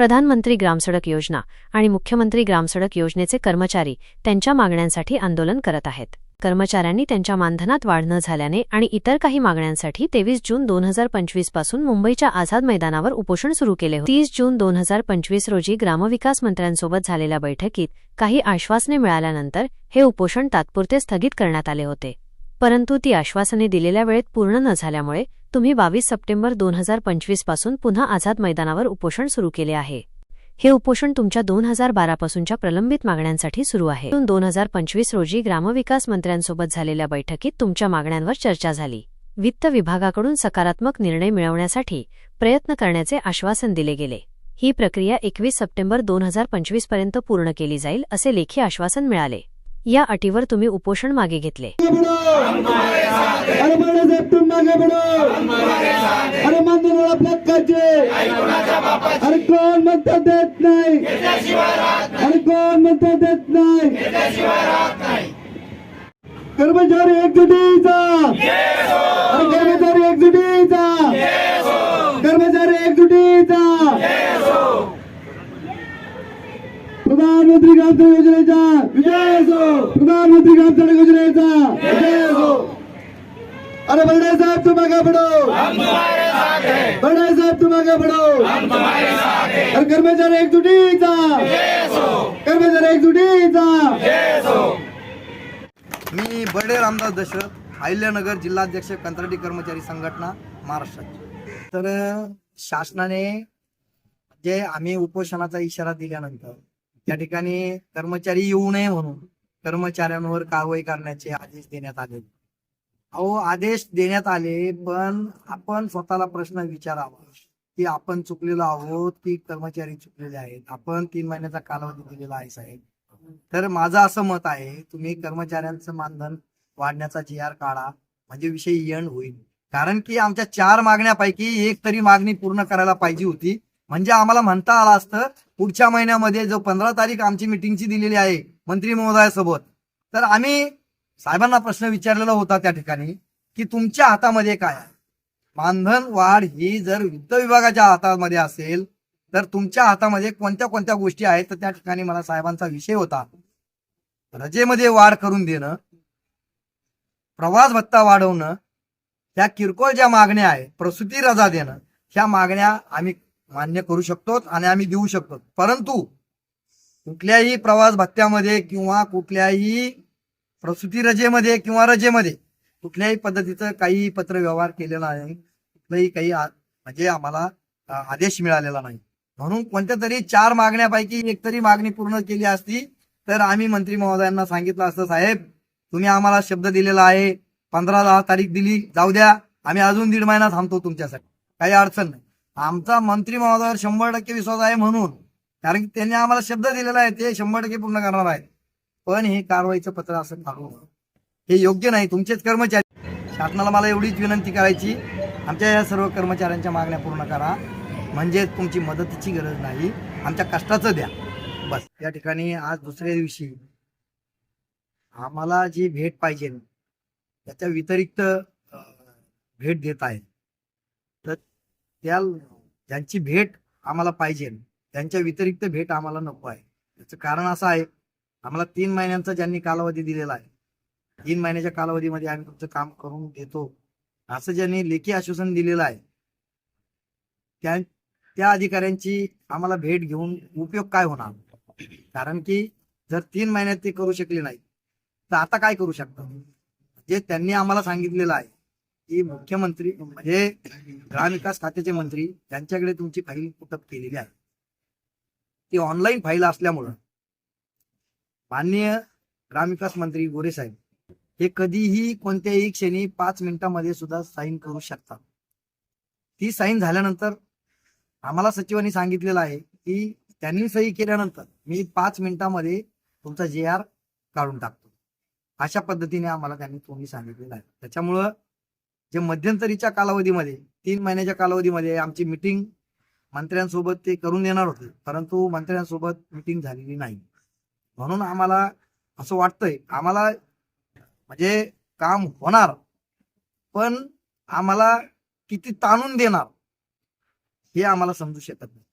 प्रधानमंत्री ग्रामसडक योजना आणि मुख्यमंत्री ग्रामसडक योजनेचे कर्मचारी त्यांच्या मागण्यांसाठी आंदोलन करत आहेत. कर्मचाऱ्यांनी त्यांच्या मानधनात वाढ न झाल्याने आणि इतर काही मागण्यांसाठी तेवीस जून दोन हजार पंचवीसपासून मुंबईच्या आझाद मैदानावर उपोषण सुरू केले होते. तीस जून दोन हजार पंचवीस रोजी ग्रामविकास मंत्र्यांसोबत झालेल्या बैठकीत काही आश्वासने मिळाल्यानंतर हे उपोषण तात्पुरते स्थगित करण्यात आले होते. परंतु ती आश्वासने दिलेल्या वेळेत पूर्ण न झाल्यामुळे तुम्ही बावीस सप्टेंबर दोन हजार पंचवीसपासून पुन्हा आझाद मैदानावर उपोषण सुरू केले आहे. हे उपोषण तुमच्या दोन हजार बारापासूनच्या प्रलंबित मागण्यांसाठी सुरू आहे. दोन हजार पंचवीस रोजी ग्रामविकास मंत्र्यांसोबत झालेल्या बैठकीत तुमच्या मागण्यांवर चर्चा झाली. वित्त विभागाकडून सकारात्मक निर्णय मिळवण्यासाठी प्रयत्न करण्याचे आश्वासन दिले गेले. ही प्रक्रिया एकवीस सप्टेंबर दोन हजार पंचवीसपर्यंत पूर्ण केली जाईल असे लेखी आश्वासन मिळाले. या अटीवर तुम्ही उपोषण मागे घेतले. अरे कोण म्हणता देत नाही अरे कोण म्हणता देत नाही कर्मचारी एकजुटीचा. अरे कर्मचारी एकजुटीचा. कर्मचारी एकजुटीचा. प्रधानमंत्री ग्राम सडक योजनेचा. विजय असो प्रधानमंत्री ग्राम सडक योजनेचा. विजय असो अरे बड़े साहब तुम आगे बढ़ो बड़े साहब तुम आगे बढ़ो अरे कर्मचारी एकजुटीचा. कर्मचारी एकजुटीचा. मी बडे रामदास दशरथ अहिल्यानगर जिल्हाध्यक्ष कंत्राटी कर्मचारी संघटना महाराष्ट्राची तर शासनाने जे आम्ही उपोषणाचा इशारा दिल्यानंतर त्या ठिकाणी कर्मचारी येऊ नये म्हणून कर्मचाऱ्यांवर कारवाई करण्याचे आदेश देण्यात आले. अहो आदेश देण्यात आले पण आपण स्वतःला प्रश्न विचारावा की आपण चुकलेलो आहोत की कर्मचारी चुकलेले आहेत? आपण तीन महिन्याचा कालावधी दिलेला आहे साहेब. तर माझं असं मत आहे तुम्ही कर्मचाऱ्यांचं मानधन वाढण्याचा जी आर काढा म्हणजे विषय एंड होईल. कारण की आमच्या चार मागण्यापैकी एक तरी मागणी पूर्ण करायला पाहिजे होती. म्हणजे आम्हाला म्हणता आलं असतं पुढच्या महिन्यामध्ये जो पंधरा तारीख आमची मिटिंगची दिलेली आहे मंत्री महोदयासोबत. तर आम्ही साहेबांना प्रश्न विचारलेला होता त्या ठिकाणी की तुमच्या हातामध्ये काय मानधन वाढ ही जर वित्त विभागाच्या हातामध्ये असेल तर तुमच्या हातामध्ये कोणत्या कोणत्या गोष्टी आहेत? तर त्या ठिकाणी मला साहेबांचा विषय होता. रजेमध्ये वाढ करून देणं प्रवास भत्ता वाढवणं ह्या किरकोळ ज्या मागण्या आहेत प्रसूती रजा देणं ह्या मागण्या आम्ही मान्य करू शकतो आणि आम्ही देऊ शकतो परंतु कुठल्याही प्रवास भत्त्यामध्ये किंवा कुठल्याही प्रसूती रजेमध्ये किंवा रजेमध्ये कुठल्याही पद्धतीचं काही पत्र व्यवहार केलेला नाही कुठलंही काही म्हणजे आम्हाला आदेश मिळालेला नाही. म्हणून कोणत्या तरी चार मागण्यापैकी एक तरी मागणी पूर्ण केली असती तर आम्ही मंत्री महोदयांना सांगितलं असतं साहेब तुम्ही आम्हाला शब्द दिलेला आहे पंधरा दहा तारीख दिली जाऊ द्या आम्ही अजून दीड महिना थांबतो तुमच्यासाठी. काही अडचण नाही. आमचा मंत्री महोदयावर शंभर टक्के विश्वास आहे म्हणून. कारण की त्यांनी आम्हाला शब्द दिलेला आहे ते शंभर टक्के पूर्ण करणार आहेत. पण हे कारवाईचं पत्र असं काढू हे योग्य नाही तुमचेच कर्मचारी. शासनाला मला एवढीच विनंती करायची आमच्या या सर्व कर्मचाऱ्यांच्या मागण्या पूर्ण करा. म्हणजे तुमची मदतीची गरज नाही आमच्या कष्टाचं द्या. बस. या ठिकाणी आज दुसऱ्या दिवशी आम्हाला जी भेट पाहिजे त्याच्या व्यतिरिक्त भेट देत आहेत. त्या ज्यांची भेट आम्हाला पाहिजे त्यांच्या व्यतिरिक्त भेट आम्हाला नको आहे. त्याचं कारण असं आहे आम्हाला तीन महिन्यांचा ज्यांनी कालावधी दिलेला आहे तीन महिन्याच्या कालावधीमध्ये आम्ही तुमचं काम करून देतो. असं ज्यांनी लेखी आश्वासन दिलेलं आहे त्या त्या अधिकाऱ्यांची आम्हाला भेट घेऊन उपयोग काय होणार? कारण की जर तीन महिन्यात ते करू शकले नाही तर आता काय करू शकतात? जे त्यांनी आम्हाला सांगितलेलं आहे की मुख्यमंत्री म्हणजे ग्रामविकास खात्याचे मंत्री त्यांच्याकडे तुमची फाईल कुटप केलेली आहे. ती ऑनलाईन फाईल असल्यामुळं माननीय ग्रामविकास मंत्री गोरे साहेब हे कधीही कोणत्याही क्षणी पाच मिनिटांमध्ये सुद्धा साईन करू शकतात. ती साईन झाल्यानंतर आम्हाला सचिवांनी सांगितलेलं आहे की त्यांनी सही केल्यानंतर मी पाच मिनिटामध्ये तुमचा जे आर काढून टाकतो. अशा पद्धतीने आम्हाला त्यांनी तुम्ही सांगितलेलं आहे. त्याच्यामुळं जे मध्यंतरीच्या कालावधीमध्ये तीन महिन्याच्या कालावधीमध्ये आमची मिटिंग मंत्र्यांसोबत ते करून देणार होते. परंतु मंत्र्यांसोबत मिटिंग झालेली नाही. म्हणून आम्हाला असं वाटतंय आम्हाला म्हणजे काम होणार पण आम्हाला किती ताणून देणार हे आम्हाला समजू शकत नाही.